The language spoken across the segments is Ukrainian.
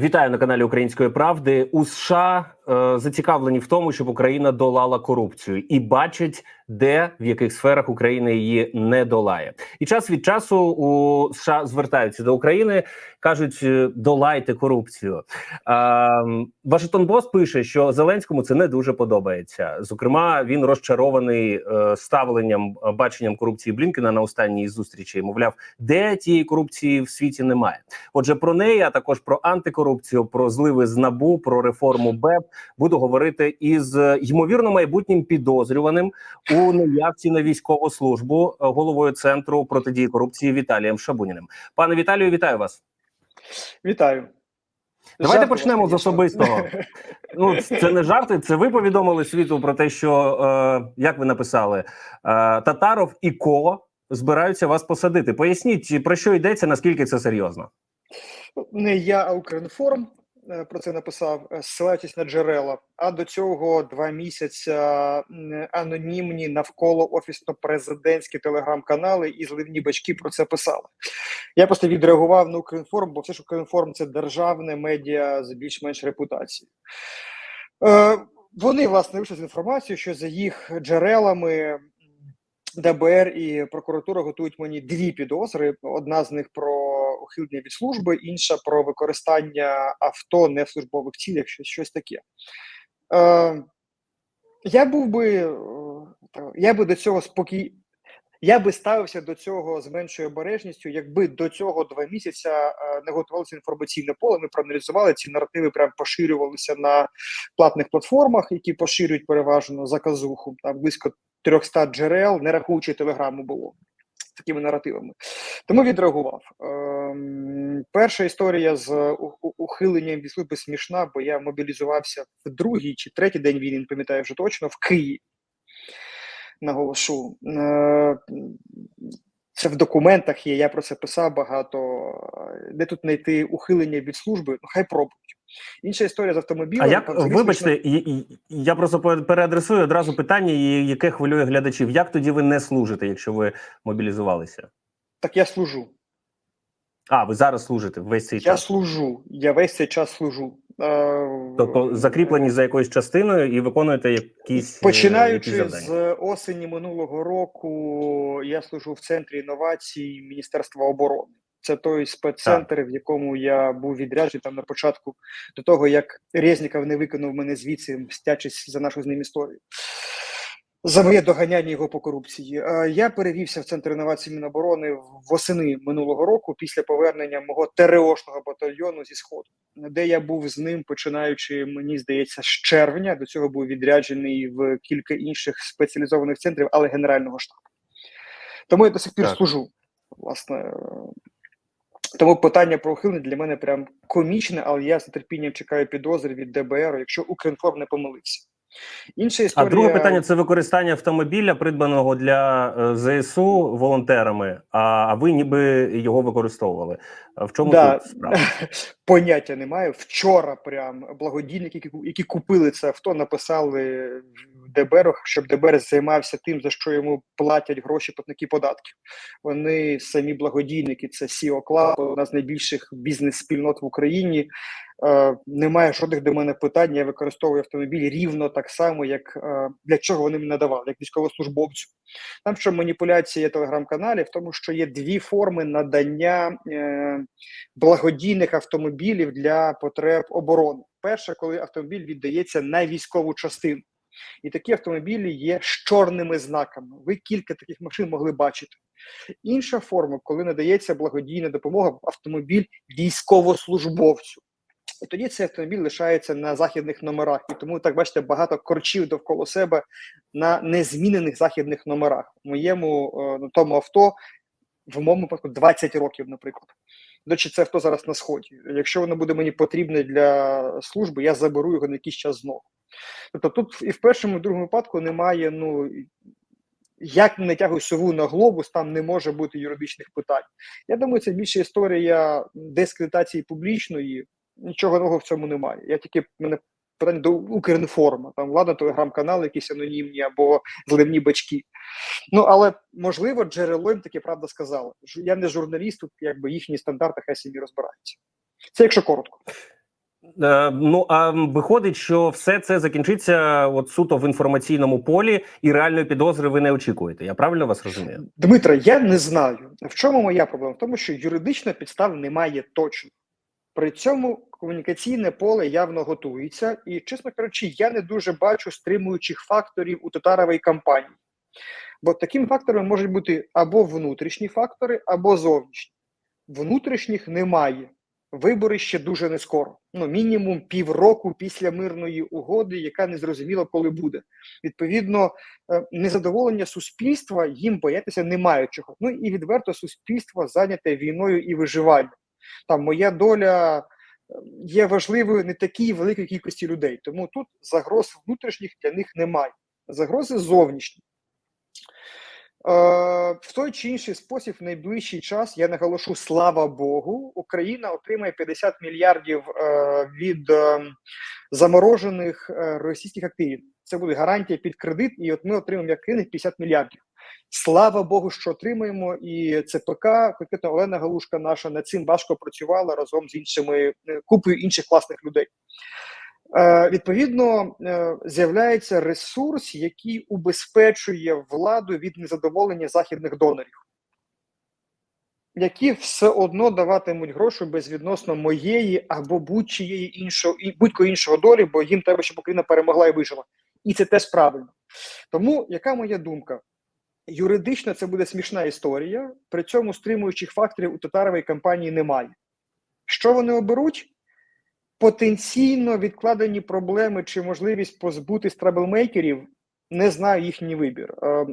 Вітаю на каналі Української правди. У США зацікавлені в тому, щоб Україна долала корупцію і бачать, де в яких сферах Україна її не долає. І час від часу у США звертаються до України, кажуть: е, долайте корупцію. Е, Вашингтон Пост пише, що Зеленському це не дуже подобається. Зокрема, він розчарований е, ставленням е, баченням корупції Блінкена на останній зустрічі. Мовляв, де тієї корупції в світі немає. Отже, про неї, а також про антикорупцію, про зливи з набу, про реформу БЕП буду говорити із е, ймовірно майбутнім підозрюваним у неявці на військову службу е, головою центру протидії корупції Віталієм Шабуніним. Пане Віталію, вітаю вас. Вітаю. Давайте Жарти почнемо з особистого. Ну це не жарти. Це ви повідомили світу про те, що е, як ви написали, е, Татаров і Ко збираються вас посадити. Поясніть про що йдеться, наскільки це серйозно. Не я, а Укрінформ про це написав, е, ссилаючись на джерела. А до цього два місяці анонімні навколо офісно-президентські телеграм-канали і зливні бачки про це писали. Я просто відреагував на Укрінформ, бо все ж Укрінформ це державне медіа з більш-менш репутацією. Е, вони власне вийшли з інформацією, що за їх джерелами ДБР і прокуратура готують мені дві підозри. Одна з них про ухилення від служби, інша про використання авто не в службових цілях, щось, щось таке. Е, я був би е, я би до цього спокій. Я би ставився до цього з меншою обережністю, якби до цього два місяці е, не готувалося інформаційне поле. Ми проаналізували ці наративи, прям поширювалися на платних платформах, які поширюють переважно заказуху. Там близько 300 джерел, не рахуючи телеграму, було з такими наративами. Тому відреагував. Ем, перша історія з ухиленням від служби смішна, бо я мобілізувався в другий чи третій день війни, не пам'ятаю вже точно, в Києві. Наголошу. Е, Це в документах є, я про це писав багато. Де тут знайти ухилення від служби? Ну, хай пробують. Інша історія з автомобілем. А як там вибачте, і, я просто пе- переадресую одразу питання, яке хвилює глядачів. Як тоді ви не служите, якщо ви мобілізувалися? Так я служу. А, ви зараз служите весь цей Я час. служу. Я весь цей час служу. Е, Тобто закріплені за якоюсь частиною і виконуєте якісь, е, якісь Починаючи з осені минулого року, я служу в центрі інновацій Міністерства оборони. Це той спеццентр, в якому я був відряджений там на початку до того, як Резніков не виконав мене звідси, мстячись за нашу з ним історію. За моє доганяння його по корупції. Я перевівся в центр інновацій Міноборони восени минулого року після повернення мого ТРОшного батальйону зі сходу, де я був з ним, починаючи, мені здається, з червня. До цього був відряджений в кілька інших спеціалізованих центрів, але генерального штабу. Тому я до сих пір Так. служу. Власне, тому питання про ухилення для мене прям комічне, але я з нетерпінням чекаю підозри від ДБР, якщо Укрінформ не помилився. Інша А друге питання це використання автомобіля, придбаного для е, ЗСУ волонтерами. А, ви ніби його використовували. В чому Да. тут справа? Поняття немає. Вчора прям благодійники, які, купили це авто, написали ДБР, щоб ДБР займався тим, за що йому платять гроші платники податків. Вони самі благодійники, це CEO Club, одна з найбільших бізнес-спільнот в Україні. Е, немає жодних до мене питань. Я використовую автомобіль рівно так само, як е, для чого вони мені надавали, як військовослужбовцю. Там що маніпуляція телеграм-каналів, тому що є дві форми надання е, благодійних автомобілів для потреб оборони. Перше, коли автомобіль віддається на військову частину. І такі автомобілі є з чорними знаками. Ви кілька таких машин могли бачити. Інша форма, коли надається благодійна допомога автомобіль військовослужбовцю. І тоді цей автомобіль лишається на західних номерах. І тому так бачите багато корчів довкола себе на незмінених західних номерах. У моєму е, на тому авто, в моєму випадку 20 років, наприклад. До речі, це авто зараз на сході. Якщо воно буде мені потрібне для служби, я заберу його на якийсь час знову. Тобто тут і в першому, і в другому випадку немає, ну як не тягуй сову на глобус, там не може бути юридичних питань. Я думаю, це більше історія дискредитації публічної. Нічого нового в цьому немає. Я тільки мене питання до Укрінформа, там ладно, телеграм-канали якісь анонімні або зливні бачки. Ну але можливо, джерело їм таки правда сказало. Ж- Я не журналіст, тут якби їхні стандарти хай собі розбираються. Це якщо коротко. Е, ну а виходить, що все це закінчиться от суто в інформаційному полі, і реальної підозри ви не очікуєте. Я правильно вас розумію? Дмитро, я не знаю. В чому моя проблема? В тому, що юридично підстав немає точно. При цьому комунікаційне поле явно готується, і, чесно кажучи, я не дуже бачу стримуючих факторів у татаровій кампанії. Бо таким фактором можуть бути або внутрішні фактори, або зовнішні. Внутрішніх немає. Вибори ще дуже не скоро. Ну, мінімум півроку після мирної угоди, яка не зрозуміло, коли буде. Відповідно, е, незадоволення суспільства їм боятися немає чого. Ну і відверто суспільство зайняте війною і виживанням. Там моя доля е, є важливою не такій великій кількості людей. Тому тут загроз внутрішніх для них немає. Загрози зовнішні. Е, в той чи інший спосіб в найближчий час я наголошу, слава Богу, Україна отримає 50 мільярдів е, від е, заморожених російських активів. Це буде гарантія під кредит, і от ми отримаємо як країна 50 мільярдів. Слава Богу, що отримаємо. І ЦПК, конкретно Олена Галушка, наша над цим важко працювала разом з іншими купою інших класних людей. Е, Відповідно, е, з'являється ресурс, який убезпечує владу від незадоволення західних донорів, які все одно даватимуть гроші безвідносно моєї або будь-чиєї іншого будь-кого іншого долі, бо їм треба, щоб Україна перемогла і вижила. І це теж правильно. Тому яка моя думка? Юридично це буде смішна історія, при цьому стримуючих факторів у татаровій кампанії немає. Що вони оберуть? Потенційно відкладені проблеми чи можливість позбутись траблмейкерів, не знаю їхній вибір. Е,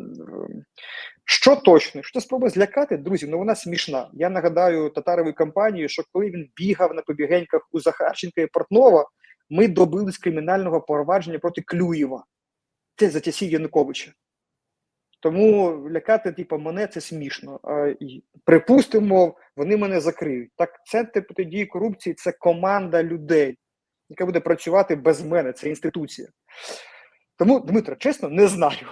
Що точно? Що спроба злякати, друзі, ну вона смішна. Я нагадаю татаровій кампанії, що коли він бігав на побігеньках у Захарченка і Портнова, ми добились кримінального провадження проти Клюєва. Це за часів Януковича. Тому лякати, типу, мене це смішно. Припустимо, вони мене закриють. Так, центр протидії корупції це команда людей, яка буде працювати без мене. Це інституція. Тому, Дмитро, чесно, не знаю.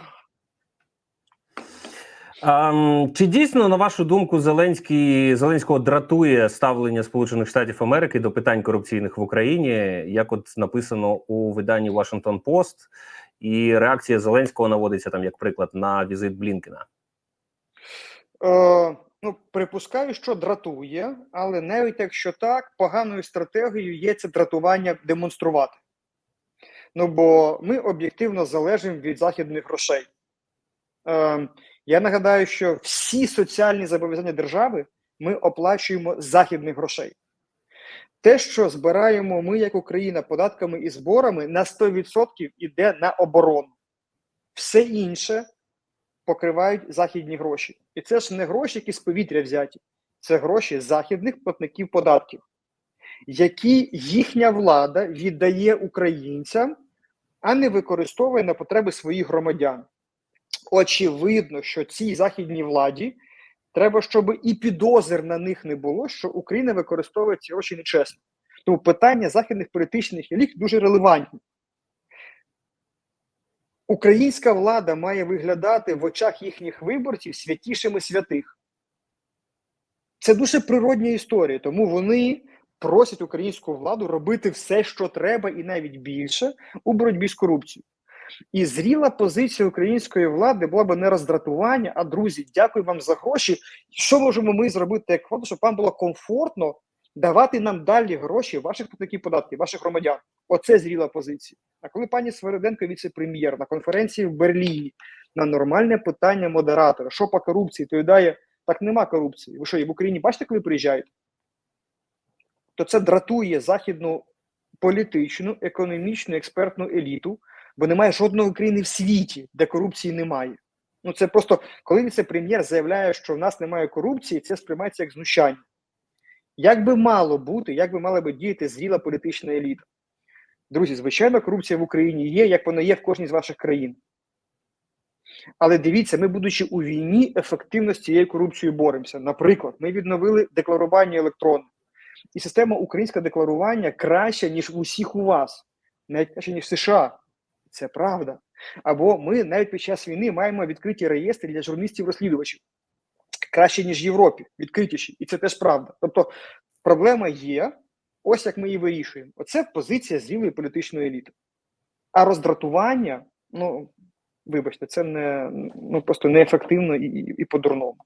А, чи дійсно, на вашу думку, Зеленський Зеленського дратує ставлення Сполучених Штатів Америки до питань корупційних в Україні, як от написано у виданні Washington Post, і реакція Зеленського наводиться там як приклад на візит Блінкена? Е, ну, припускаю, що дратує, але навіть якщо так, поганою стратегією є це дратування демонструвати. Ну бо ми об'єктивно залежимо від західних грошей. Е, я нагадаю, що всі соціальні зобов'язання держави ми оплачуємо західних грошей. Те, що збираємо ми, як Україна, податками і зборами, на 100% йде на оборону. Все інше покривають західні гроші. І це ж не гроші, які з повітря взяті, це гроші західних платників податків, які їхня влада віддає українцям, а не використовує на потреби своїх громадян. Очевидно, що цій західній владі треба, щоб і підозр на них не було, що Україна використовує ці гроші нечесно. Тому питання західних політичних еліт дуже релевантні. Українська влада має виглядати в очах їхніх виборців святішими святих. Це дуже природня історія, тому вони просять українську владу робити все, що треба, і навіть більше у боротьбі з корупцією. І зріла позиція української влади була б не роздратування, а друзі, дякую вам за гроші. Що можемо ми зробити як влада, щоб вам було комфортно давати нам далі гроші ваших платників податків, ваших громадян? Оце зріла позиція. А коли пані Свериденко, віце-прем'єр, на конференції в Берліні на нормальне питання модератора, що по корупції, то дає так нема корупції. Ви що, і в Україні бачите, коли приїжджаєте? То це дратує західну політичну, економічну, експертну еліту, бо немає жодної країни в світі, де корупції немає. Ну це просто коли віце-прем'єр заявляє, що в нас немає корупції, це сприймається як знущання. Як би мало бути, як би мала би діяти зріла політична еліта? Друзі, звичайно, корупція в Україні є, як вона є в кожній з ваших країн. Але дивіться, ми, будучи у війні, ефективно з цією корупцією боремося. Наприклад, ми відновили декларування електронне. І система українського декларування краща, ніж у всіх у вас, навіть краще, ніж в США. Це правда. Або ми навіть під час війни маємо відкриті реєстри для журналістів-розслідувачів. Краще, ніж в Європі, відкритіші. І це теж правда. Тобто проблема є, Ось як ми її вирішуємо. Оце позиція зрілої політичної еліти. А роздратування, ну вибачте, це не ну просто неефективно і, і, і по-дурному.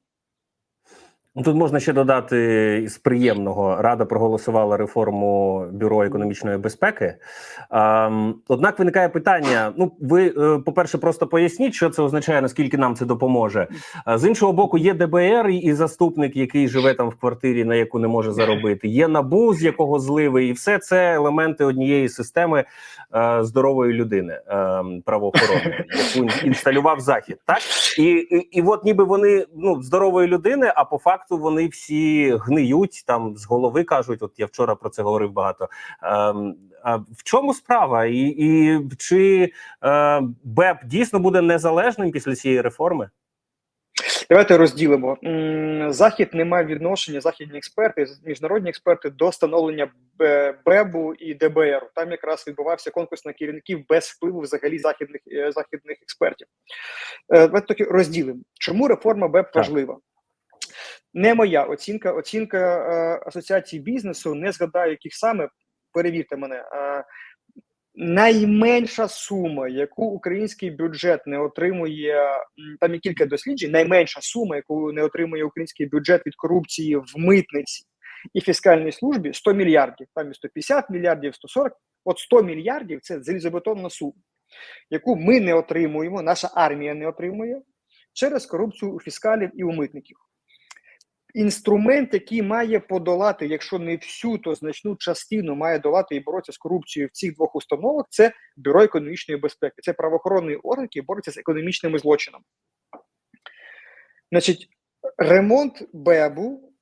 Ну, Тут можна ще додати з приємного. Рада проголосувала реформу бюро економічної безпеки. Однак виникає питання: ну, ви, е, по-перше, просто поясніть, що це означає, наскільки нам це допоможе. З іншого боку, є ДБР і, заступник, який живе там в квартирі, на яку не може заробити. Є набу, з якого зливи, і все це елементи однієї системи е, здорової людини е, правоохоронної, яку інсталював захід. Так і, і, і от ніби вони ну здорової людини, а по факту вони всі гниють там з голови. кажуть, от я вчора про це говорив багато. Ем, а в чому справа? І, і чи е, БЕП дійсно буде незалежним після цієї реформи? Давайте розділимо. Захід не має відношення, західні експерти, міжнародні експерти до встановлення БЕБу і ДБР. Там якраз відбувався конкурс на керівників без впливу взагалі західних е, західних експертів. Е, давайте таки розділимо. Чому реформа БЕБ важлива? Не моя оцінка, оцінка е, асоціації бізнесу. Не згадаю, яких саме перевірте мене. Е, найменша сума, яку український бюджет не отримує, там є кілька досліджень. Найменша сума, яку не отримує український бюджет від корупції в митниці і фіскальній службі 100 мільярдів. Там і 150 мільярдів, 140. От 100 мільярдів це залізобетонна сума, яку ми не отримуємо, наша армія не отримує через корупцію у фіскалів і у митників інструмент, який має подолати, якщо не всю, то значну частину має долати і боротися з корупцією в цих двох установах, це бюро економічної безпеки. Це правоохоронний орган, який бореться з економічними злочинами. Значить, ремонт БЕБу,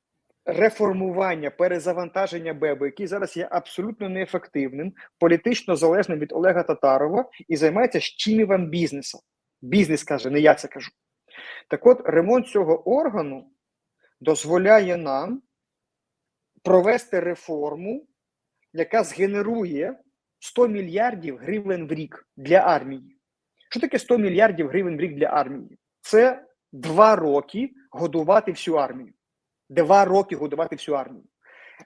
реформування, перезавантаження БЕБу, який зараз є абсолютно неефективним, політично залежним від Олега Татарова і займається щімівим бізнесом. Бізнес каже, не я це кажу. Так от, ремонт цього органу дозволяє нам провести реформу, яка згенерує 100 мільярдів гривень в рік для армії. Що таке 100 мільярдів гривень в рік для армії? Це два роки годувати всю армію. Два роки годувати всю армію.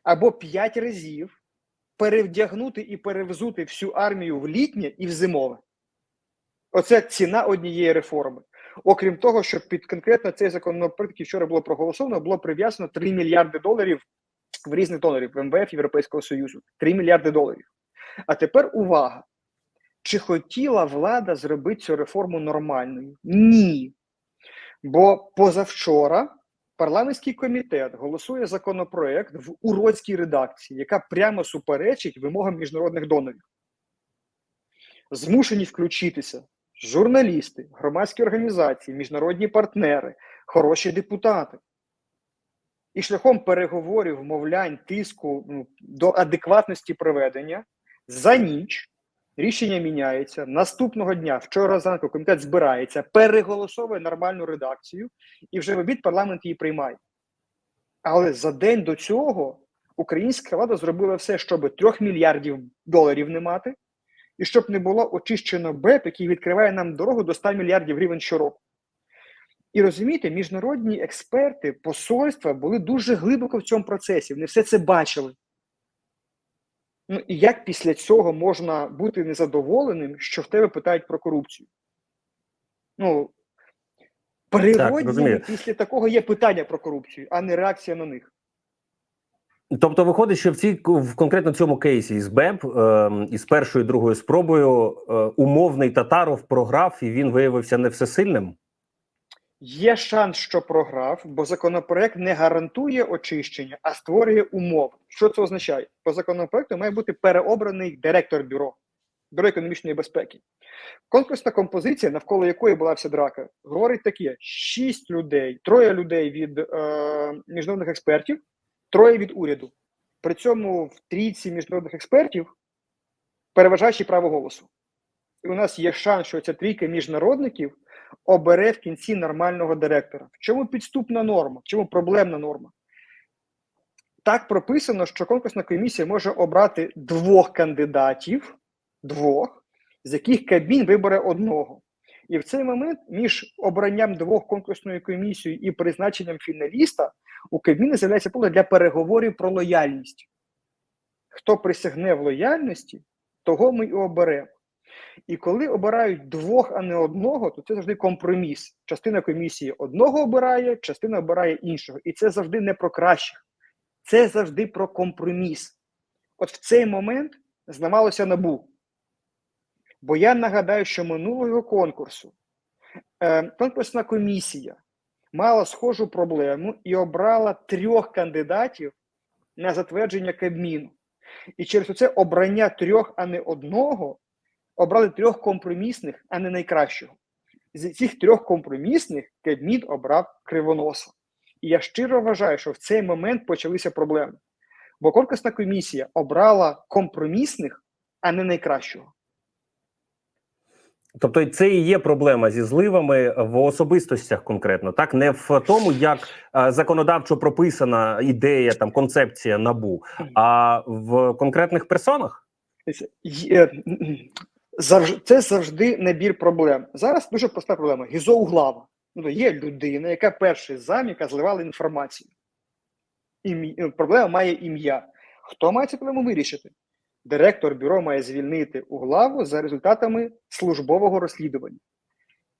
Або п'ять разів перевдягнути і перевзути всю армію в літнє і в зимове. Оце ціна однієї реформи. Окрім того, що під конкретно цей законопроект, який вчора було проголосовано, було прив'язано 3 мільярди доларів в різних донорів в МВФ Європейського Союзу. 3 мільярди доларів. А тепер увага. Чи хотіла влада зробити цю реформу нормальною? Ні. Бо позавчора парламентський комітет голосує законопроект в уродській редакції, яка прямо суперечить вимогам міжнародних донорів. Змушені включитися журналісти, громадські організації, міжнародні партнери, хороші депутати. І шляхом переговорів, вмовлянь, тиску ну, до адекватності проведення за ніч рішення міняється. Наступного дня, вчора зранку, комітет збирається, переголосовує нормальну редакцію, і вже в обід парламент її приймає. Але за день до цього українська влада зробила все, щоб трьох мільярдів доларів не мати і щоб не було очищено БЕП, який відкриває нам дорогу до 100 мільярдів гривень щороку. І розумієте, міжнародні експерти, посольства були дуже глибоко в цьому процесі. Вони все це бачили. Ну і як після цього можна бути незадоволеним, що в тебе питають про корупцію? Ну, природні після такого є питання про корупцію, а не реакція на них. Тобто, виходить, що в цій в конкретно цьому кейсі з БЕП е, із першою і другою спробою е, умовний татаров програв, і він виявився не всесильним. Є шанс, що програв, бо законопроект не гарантує очищення, а створює умови. Що це означає? По законопроекту має бути переобраний директор бюро бюро економічної безпеки. Конкурсна композиція, навколо якої була вся драка, говорить таке: шість людей, троє людей від е, міжнародних експертів троє від уряду. При цьому в трійці міжнародних експертів переважаючи право голосу. І у нас є шанс, що ця трійка міжнародників обере в кінці нормального директора. В чому підступна норма? В чому проблемна норма? Так прописано, що конкурсна комісія може обрати двох кандидатів, двох, з яких Кабмін вибере одного. І в цей момент між обранням двох конкурсної комісії і призначенням фіналіста у Кабміні з'являється поле для переговорів про лояльність. Хто присягне в лояльності, того ми і оберемо. І коли обирають двох, а не одного, то це завжди компроміс. Частина комісії одного обирає, частина обирає іншого. І це завжди не про кращих, це завжди про компроміс. От в цей момент зламалося набу. Бо я нагадаю, що минулого конкурсу е, конкурсна комісія мала схожу проблему і обрала трьох кандидатів на затвердження Кабміну. І через це обрання трьох, а не одного, обрали трьох компромісних, а не найкращого. З цих трьох компромісних Кабмін обрав кривоноса. І я щиро вважаю, що в цей момент почалися проблеми. Бо конкурсна комісія обрала компромісних, а не найкращого. Тобто, це і є проблема зі зливами в особистостях конкретно, так не в тому, як е, законодавчо прописана ідея, там концепція набу, а в конкретних персонах. Є- Це завжди набір проблем. Зараз дуже проста проблема: гізоуглава. Ну, то є людина, яка перший зам, яка зливала інформацію. Ім'я- е, проблема має ім'я. Хто має цю проблему вирішити? Директор бюро має звільнити углаву за результатами службового розслідування.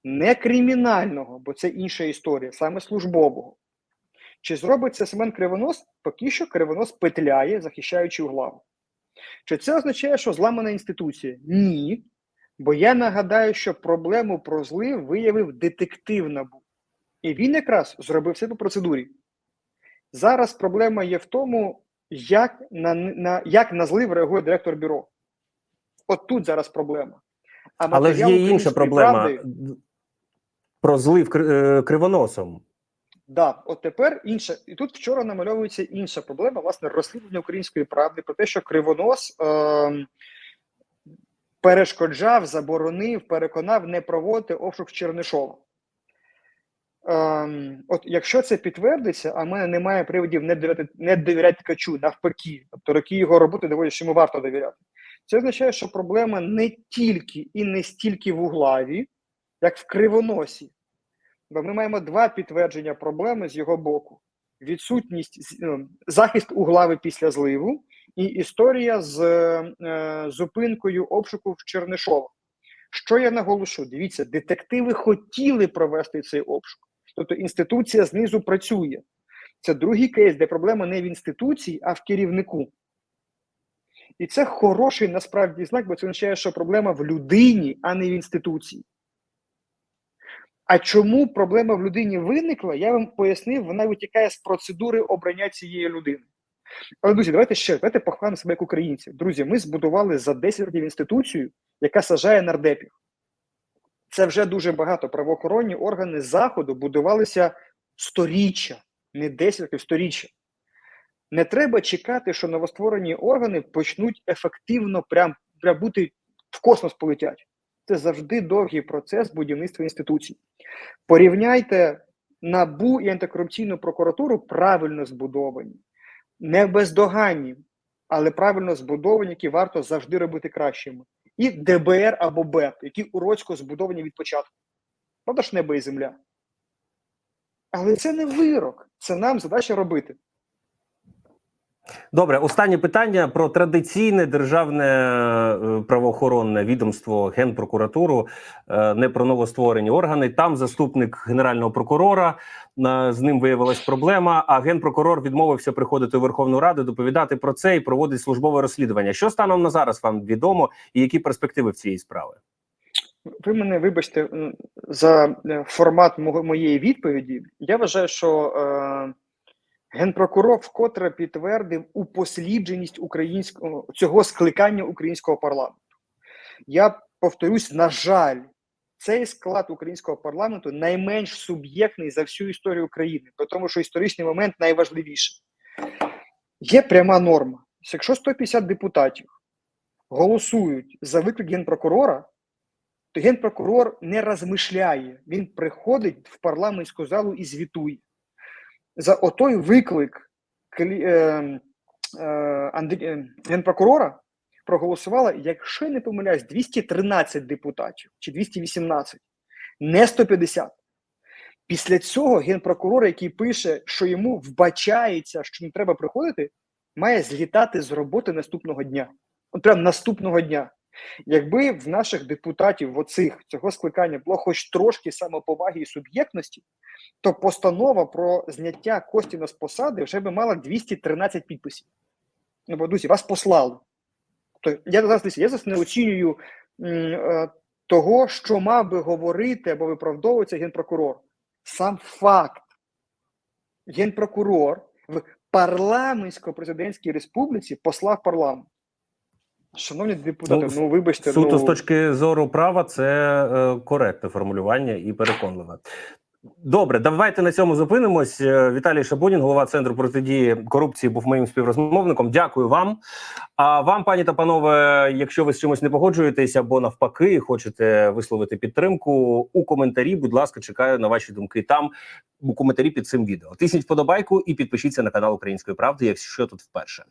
Не кримінального, бо це інша історія, саме службового. Чи зробить це Семен Кривонос? Поки що Кривонос петляє, захищаючи углаву. Чи це означає, що зламана інституція? Ні. Бо я нагадаю, що проблему про злив виявив детектив НАБУ. І він якраз зробив все по процедурі. Зараз проблема є в тому, як на, на, як на злив реагує директор бюро. От тут зараз проблема. А Але ж є інша проблема правди» про злив е, кривоносом. Да, от тепер інша, і тут вчора намальовується інша проблема, власне, розслідування української правди про те, що Кривонос е, перешкоджав, заборонив, переконав не проводити обшук Чернишова. Е, от якщо це підтвердиться, а в мене немає приводів не довіряти, не довіряти ткачу, навпаки, тобто роки його роботи доводять, що йому варто довіряти. Це означає, що проблема не тільки і не стільки в углаві, як в кривоносі. Бо ми маємо два підтвердження проблеми з його боку: відсутність ну, захист углави після зливу, і історія з е, зупинкою обшуку в Чернишова. Що я наголошу? Дивіться, детективи хотіли провести цей обшук, тобто інституція знизу працює. Це другий кейс, де проблема не в інституції, а в керівнику. І це хороший насправді знак, бо це означає, що проблема в людині, а не в інституції. А чому проблема в людині виникла, я вам пояснив, вона витікає з процедури обрання цієї людини. Але, друзі, давайте ще давайте похвалимо себе як українців. Друзі, ми збудували за 10 років інституцію, яка сажає нардепів. Це вже дуже багато. Правоохоронні органи Заходу будувалися сторіччя, не 10 років, сторіччя. Не треба чекати, що новостворені органи почнуть ефективно прям, прям бути в космос полетять. Це завжди довгий процес будівництва інституцій. Порівняйте НАБУ і антикорупційну прокуратуру правильно збудовані, не бездоганні, але правильно збудовані, які варто завжди робити кращими. І ДБР або БЕП, які уроцько збудовані від початку. Правда ж небо і земля. Але це не вирок, це нам задача робити. Добре, останнє питання про традиційне державне е, правоохоронне відомство Генпрокуратуру, е, не про новостворені органи. Там заступник генерального прокурора е, з ним виявилась проблема. А генпрокурор відмовився приходити у Верховну Раду, доповідати про це і проводить службове розслідування. Що станом на зараз вам відомо, і які перспективи в цієї справи? Ви мене вибачте за формат моєї відповіді. Я вважаю, що е, генпрокурор вкотре підтвердив упослідженість українського цього скликання українського парламенту. Я повторюсь, на жаль, цей склад українського парламенту найменш суб'єктний за всю історію України, тому що історичний момент найважливіший. Є пряма норма: якщо 150 депутатів голосують за виклик генпрокурора, то генпрокурор не розмишляє, він приходить в парламентську залу і звітує. За отой виклик е, е, е, генпрокурора проголосувало, якщо не помиляюсь, 213 депутатів чи 218, не 150. Після цього генпрокурор, який пише, що йому вбачається, що не треба приходити, має злітати з роботи наступного дня. От прям наступного дня. Якби в наших депутатів, в оцих цього скликання було хоч трошки самоповаги і суб'єктності, то постанова про зняття Костіна з посади вже би мала 213 підписів. Ну, бо друзі, вас послали. Тобто, я зараз я зараз не оцінюю м, е, того, що мав би говорити або виправдовується генпрокурор. Сам факт. Генпрокурор в парламентсько-президентській республіці послав парламент. Шановні депутати, Ну, ну, вибачте, Суто ну, з точки зору права, це е, коректне формулювання і переконливе. Добре, давайте на цьому зупинимось. Е, Віталій Шабунін, голова центру протидії корупції, був моїм співрозмовником. Дякую вам. А вам, пані та панове, якщо ви з чимось не погоджуєтесь або навпаки, хочете висловити підтримку у коментарі. Будь ласка, чекаю на ваші думки там у коментарі під цим відео. Тисніть вподобайку і підпишіться на канал Української правди, якщо тут вперше.